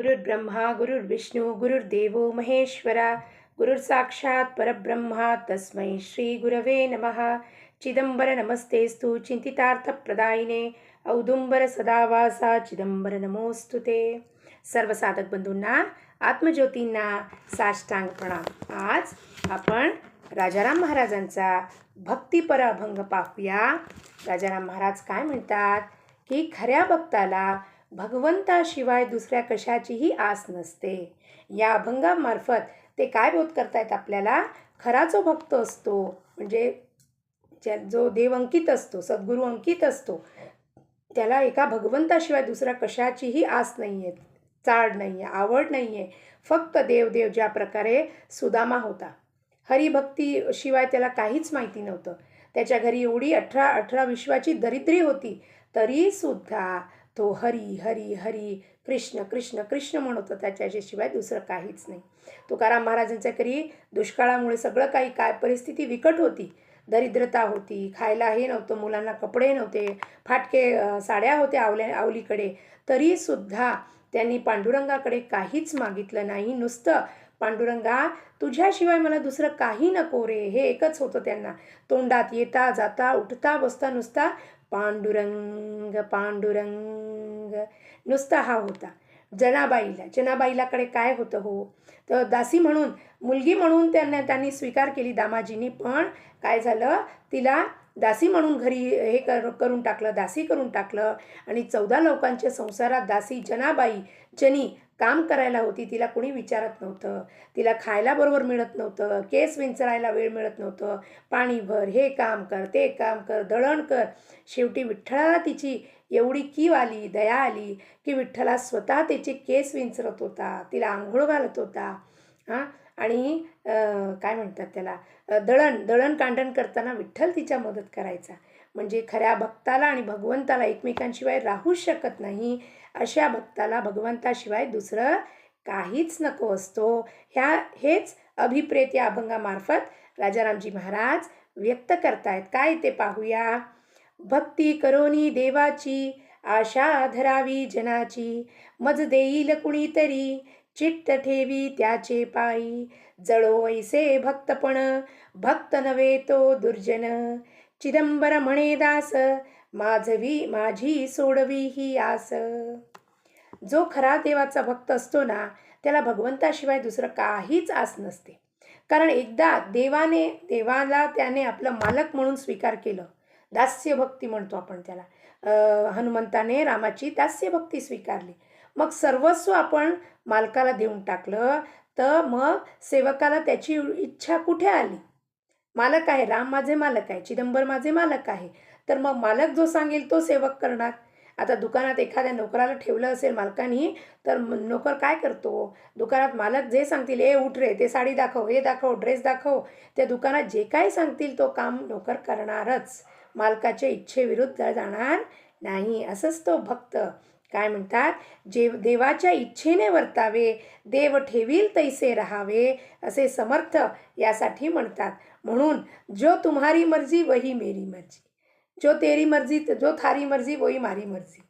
गुरुर्ब्रह्मा गुरुर्विष्णू गुरुर्देवो महेश्वरा गुरुर्साक्षात् परब्रह्मा तस्मै श्री गुरवे नमः. चिदंबर नमस्तेस्तु चिंतितार्थप्रदायिने औदुंबर सदावासा चिदंबर नमोस्तु ते. सर्व साधक बंधूंना आत्मज्योतींना साष्टांग प्रणाम आज आपण राजाराम महाराजांचा भक्तिपर अभंग पाहूया. राजाराम महाराज काय म्हणतात? की खऱ्या भक्ताला भगवंताशिवाय दुसऱ्या कशाचीही आस नसते. या अभंगामार्फत ते काय बोध करतायत आपल्याला? खरा जो भक्त असतो म्हणजे ज्या जो देव अंकित असतो सद्गुरू अंकित असतो त्याला एका भगवंताशिवाय दुसऱ्या कशाचीही आस नाही आहे चाड नाही आहे आवड नाही आहे फक्त देव देव ज्या प्रकारे सुदामा होता. हरिभक्तीशिवाय त्याला काहीच माहिती नव्हतं. त्याच्या घरी एवढी अठरा अठरा विश्वाची दरिद्री होती तरीसुद्धा तो हरी हरी हरी कृष्ण कृष्ण कृष्ण म्हणतो त्याच्याशिवाय दुसरं काहीच नाही. तुकाराम महाराजांच्या घरी दुष्काळामुळे सगळं काही काय परिस्थिती विकट होती. दरिद्रता होती खायला हे नव्हतं मुलांना कपडे नव्हते फाटके साड्या होत्या आवल्या आवलीकडे. तरीसुद्धा त्यांनी पांडुरंगाकडे काहीच मागितलं नाही. नुसतं पांडुरंगा तुझ्याशिवाय मला दुसरं काही नको रे. हे एकच होतं त्यांना. तोंडात येता जाता उठता बसता नुसता पांडुरंग पांडुरंग. नुसता हा होता. जनाबाईला. जनाबाईलाकडे काय होतं हो? तर दासी म्हणून मुलगी म्हणून त्यांना त्यांनी स्वीकार केली दामाजींनी पण काय झालं? तिला दासी म्हणून घरी हे कर करून टाकलं दासी करून टाकलं. आणि चौदा लोकांच्या संसारात दासी जनाबाई जनी काम करायला होती तिला कोणी विचारत नव्हतं. तिला खायला बरोबर मिळत नव्हतं. केस विंचरायला वेळ मिळत नव्हतं. पाणी भर हे काम कर ते काम कर दळण कर. शेवटी विठ्ठलाला तिची एवढी कीव आली दया आली की विठ्ठला स्वतः त्याचे केस विंचरत होता. तिला आंघोळ घालत होता. हां? आणि काय म्हणतात त्याला? दळण दळण कांडण करताना विठ्ठल तिच्या मदत करायचा. म्हणजे खऱ्या भक्ताला आणि भगवंताला एकमेकांशिवाय राहूच शकत नाही अशा भक्ताला भगवंताशिवाय दुसरं काहीच नको असतो. ह्या हेच अभिप्रेत या अभंगामार्फत राजारामजी महाराज व्यक्त करतायत. काय ते पाहूया? भक्ती करोनी देवाची आशा धरावी जनाची मज देईल कुणीतरी चित्त ठेवी त्याचे पायी. जळो ऐसे भक्तपण भक्त नव्हे तो दुर्जन चिदंबर म्हणे दास माझवी माझी सोडवी ही आस. जो खरा देवाचा भक्त असतो ना त्याला भगवंताशिवाय दुसरं काहीच आस नसते. कारण एकदा देवाने देवाला त्याने आपलं मालक म्हणून स्वीकार केलं दास्य भक्ती म्हणतो आपण त्याला. हनुमंताने रामाची दास्य भक्ती स्वीकारली. मग सर्वस्व आपण मालकाला देऊन टाकलं तर मग सेवकाला त्याची इच्छा कुठे आली? मालक आहे राम माझे मालक आहे चिदंबर माझे मालक आहे. तर मग मालक जो सांगेल तो सेवक करणार. आता दुकानात एखाद्या नोकराला ठेवलं असेल मालकानी तर नोकर काय करतो? दुकानात मालक जे सांगतील ए उठ रे ते साडी दाखव हे दाखव ड्रेस दाखव. त्या दुकानात जे काय सांगतील तो काम नोकर करणारच. मालकाच्या इच्छेविरुद्ध जाणार नाही. असंच तो भक्त काय म्हणतात? जे देवाच्या इच्छेने वर्तावे देव ठेवील तैसे राहावे असे समर्थ यासाठी म्हणतात. म्हणून जो तुम्हारी मर्जी वही मेरी मर्जी. जो तेरी मर्जी जो थारी मर्जी वही मारी मर्जी.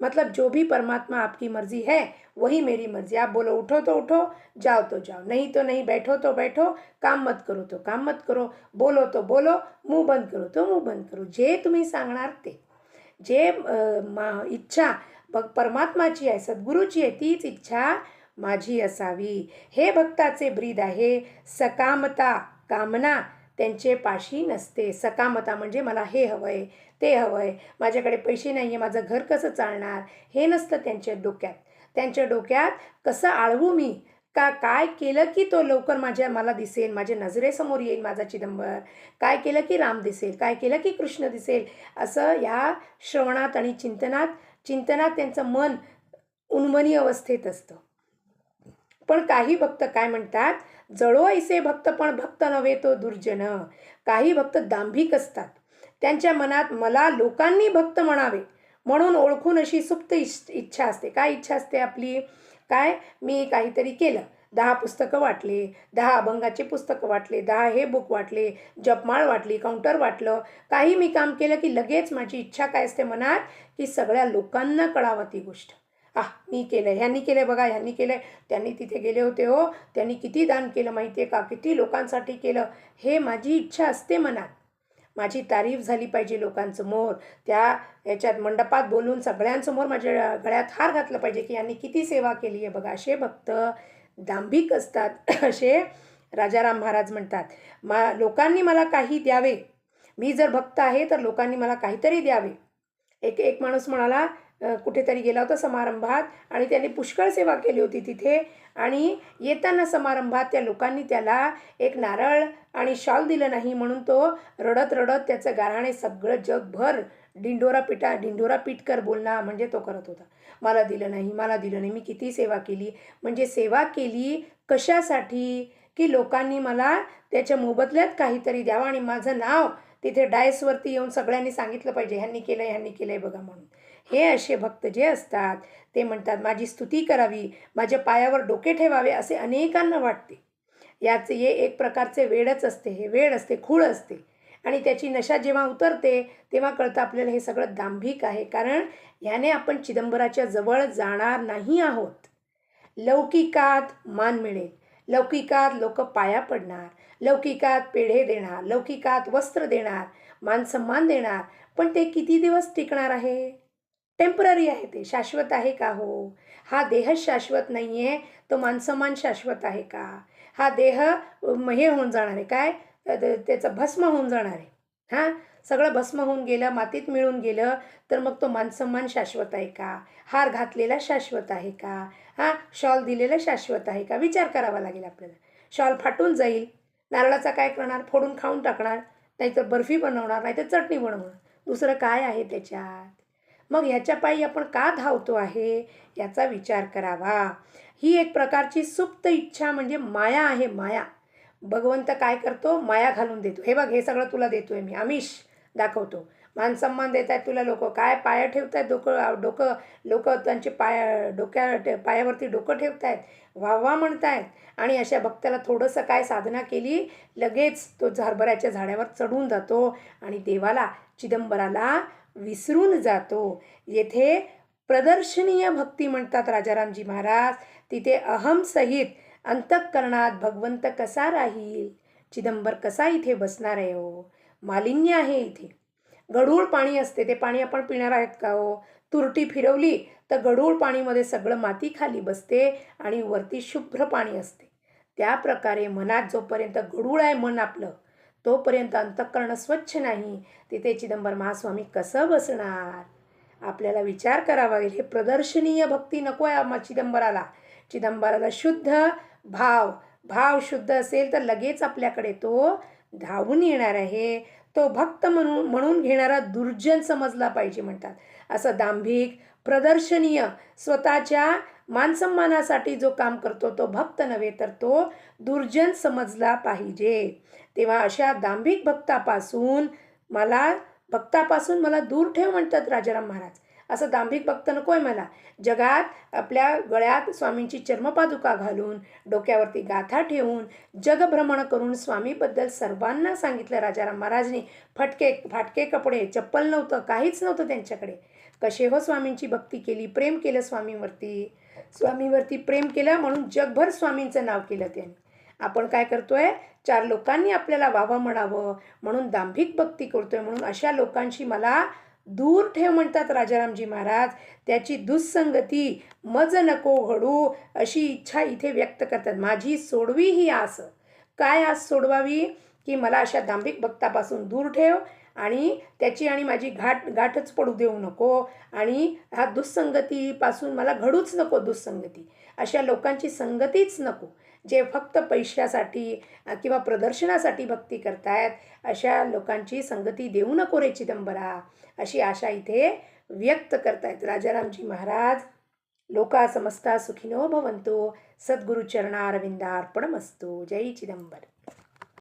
मतलब जो भी परमात्मा आपकी मर्जी है वही मेरी मर्जी. आप बोलो उठो तो उठो जाओ तो जाओ. नहीं तो नहीं बैठो तो बैठो काम मत करो तो काम मत करो. बोलो तो बोलो मुंह बंद करो तो मुंह बंद करो. जे तुम्ही सांगणार ते. जे मा इच्छा बघ परमात्माची आहे सद्गुरूची आहे तीच इच्छा माझी असावी. हे भक्ताचे ब्रीद आहे सकामता कामना त्यांचे पाशी नसते. सकामता म्हणजे मला हे हवं आहे ते हवं आहे माझ्याकडे पैसे नाही आहे माझं घर कसं चालणार? हे नसतं त्यांच्या डोक्यात. त्यांच्या डोक्यात कसं आळवू मी? का काय केलं की तो लवकर माझ्या मला दिसेल? माझ्या नजरेसमोर येईल माझा चिदंबर. काय केलं की राम दिसेल? काय केलं की कृष्ण दिसेल? असं ह्या श्रवणात आणि चिंतनात चिंतनात त्यांचं मन उन्मनी अवस्थेत असतं. पण काही भक्त काय म्हणतात? जळो ऐसे भक्त पण भक्त नव्हे तो दुर्जन. काही भक्त दांभिक असतात. त्यांच्या मनात मला लोकांनी भक्त म्हणावे. म्हणून ओळखून अशी सुप्त इच्छा असते. काय इच्छा असते आपली? काय? मी काहीतरी केलं. दहा पुस्तकं वाटले दहा अभंगाचे पुस्तकं वाटले दहा हे बुक वाटले जपमाळ वाटली काउंटर वाटलं. काही मी काम केलं की लगेच माझी इच्छा काय असते मनात? की सगळ्या लोकांना कळावं ती गोष्ट. आह मी केलं आहे ह्यांनी केलं बघा ह्यांनी केलं त्यांनी तिथे गेले होते हो. त्यांनी किती दान केलं माहिती आहे का? किती लोकांसाठी केलं? हे माझी इच्छा असते मनात. माझी तारीफ झाली पाहिजे लोकांसमोर. त्या याच्यात मंडपात बोलून सगळ्यांसमोर माझ्या गळ्यात हार घातलं पाहिजे की यांनी किती सेवा केली आहे बघा. असे भक्त दांभिक असतात असे राजाराम महाराज म्हणतात. मा लोकांनी मला काही द्यावे. मी जर भक्त आहे तर लोकांनी मला काहीतरी द्यावे. एक एक माणूस म्हणाला कुठेतरी गेला होता समारंभात आणि त्याने पुष्कळ सेवा केली होती तिथे आणि येताना समारंभात त्या लोकांनी त्याला एक नारळ आणि शॉल दिलं नाही म्हणून तो रडत रडत त्याचं गाराणे सगळं जगभर डिंडोरा पिटा डिंडोरा पीटकर बोलणं म्हणजे तो करत होता. मला दिलं नाही मला दिलं नाही. मी किती सेवा केली? म्हणजे सेवा केली कशासाठी? की लोकांनी मला त्याच्या मोबदल्यात काहीतरी द्यावं आणि माझं नाव तिथे डायसवरती येऊन सगळ्यांनी सांगितलं पाहिजे. ह्यांनी केलं आहे ह्यांनी केलं आहे बघा म्हणून. हे असे भक्त जे असतात ते म्हणतात माझी स्तुती करावी माझ्या पायावर डोके ठेवावे असे अनेकांना वाटते. याचे हे एक प्रकारचे वेडच असते हे वेड असते खूळ असते. आणि त्याची नशा जेव्हा उतरते तेव्हा कळतं आपल्याला हे सगळं दांभिक आहे. कारण ह्याने आपण चिदंबराच्या जवळ जाणार नाही आहोत. लौकिकात मान मिळेल. लौकिकात लोक पाया पडणार. लौकिकात पेढे देणार. लौकिकात वस्त्र देणार. मानसन्मान देणार. पण ते किती दिवस टिकणार आहे? टेंपररी आहे ते. शाश्वत आहे का हो? हा देह शाश्वत नाही आहे तो मानसन्मान शाश्वत आहे का? हा देह हे होऊन जाणार आहे. काय? त्याचं भस्म होऊन जाणार आहे. हां? सगळं भस्म होऊन गेलं मातीत मिळून गेलं तर मग तो मानसन्मान शाश्वत आहे का? हार घातलेला शाश्वत आहे का? हां? शॉल दिलेलं शाश्वत आहे का? विचार करावा लागेल आपल्याला. शॉल फाटून जाईल. नारळाचा काय करणार? फोडून खाऊन टाकणार. नाहीतर बर्फी बनवणार नाहीतर चटणी बनवणार. दुसरं काय आहे त्याच्यात? मग ह्याच्या पायी आपण का धावतो आहे? याचा विचार करावा. ही एक प्रकारची सुप्त इच्छा म्हणजे माया आहे माया. भगवंत काय करतो? माया घालून देतो. हे बघ हे सगळं तुला देतोय मी. आमिष दाखवतो. मानसन्मान देत आहेत तुला लोक. काय पाया ठेवत आहेत डोकं डोकं लोक त्यांचे पाया डोक्या पायावरती डोकं ठेवत आहेत वा वा म्हणतायत. आणि अशा भक्ताला थोडंसं काय साधना केली लगेच तो हरभऱ्याच्या झाडावर चढून जातो आणि देवाला चिदंबराला विसरून जातो. येथे प्रदर्शनीय भक्ती म्हणतात राजारामजी महाराज. तिथे अहमसहित अंतःकरणात भगवंत कसा राहील? चिदंबर कसा इथे बसणार आहे हो? मालिन्य आहे इथे. गढूळ पाणी असते ते पाणी आपण पिणार आहेत का हो? तुरटी फिरवली तर गढूळ पाणीमध्ये सगळं माती खाली बसते आणि वरती शुभ्र पाणी असते. त्या प्रकारे मनात जोपर्यंत गढूळ आहे मन आपलं तोपर्यंत अंतःकरण स्वच्छ नाही. तिथे चिदंबर महास्वामी कसं बसणार? आपल्याला विचार करावा हे प्रदर्शनीय भक्ती नको आहे चिदंबराला. चिदंबराला शुद्ध भाव भाव शुद्ध असेल तर लगेच आपल्याकडे तो धावून येणार आहे. तो भक्त म्हणून म्हणून घेणारा दुर्जन समजला पाहिजे म्हणतात. असं दांभिक प्रदर्शनीय स्वतःच्या मानसन्मानासाठी जो काम करतो तो भक्त नव्हे तर तो दुर्जन समजला पाहिजे. तेव्हा अशा दांभिक भक्तापासून मला भक्तापासून मला दूर ठेव म्हणतात राजाराम महाराज. असं दांभिक भक्त नको आहे मला. जगात आपल्या गळ्यात स्वामींची चर्मपादुका घालून डोक्यावरती गाथा ठेवून जगभ्रमण करून स्वामीबद्दल सर्वांना सांगितलं राजाराम महाराजने. फटके फाटके कपडे चप्पल नव्हतं काहीच नव्हतं त्यांच्याकडे. कसे हो स्वामींची भक्ती केली प्रेम केलं स्वामीवरती? स्वामीवरती प्रेम केलं म्हणून जगभर स्वामींचं नाव केलं त्यांनी. आपण काय करतोय? चार लोकांनी आपल्याला वावा म्हणावं म्हणून दांभिक भक्ती करतोय म्हणून अशा लोकांशी मला दूर ठेव म्हणतात राजारामजी महाराज. त्याची दुस्संगती मज नको घडू अशी इच्छा इथे व्यक्त करतात. माझी सोडवी ही आस. काय आस सोडवावी? की मला अशा दांभिक भक्तापासून दूर ठेव. आणि त्याची आणि माझी घाट गाठच पडू देऊ नको. आणि हा दुस्संगतीपासून मला घडूच नको दुस्संगती अशा लोकांची संगतीच नको. जे फक्त पैशासाठी किंवा प्रदर्शनासाठी भक्ती करतायत अशा लोकांची संगती देऊ नको रे चिदंबरा. अशी आशा इथे व्यक्त करतायत राजारामजी महाराज. लोका समस्ता सुखिनो भवंतो सद्गुरुचरणारविंदार्पणमस्तु. जय चिदंबर.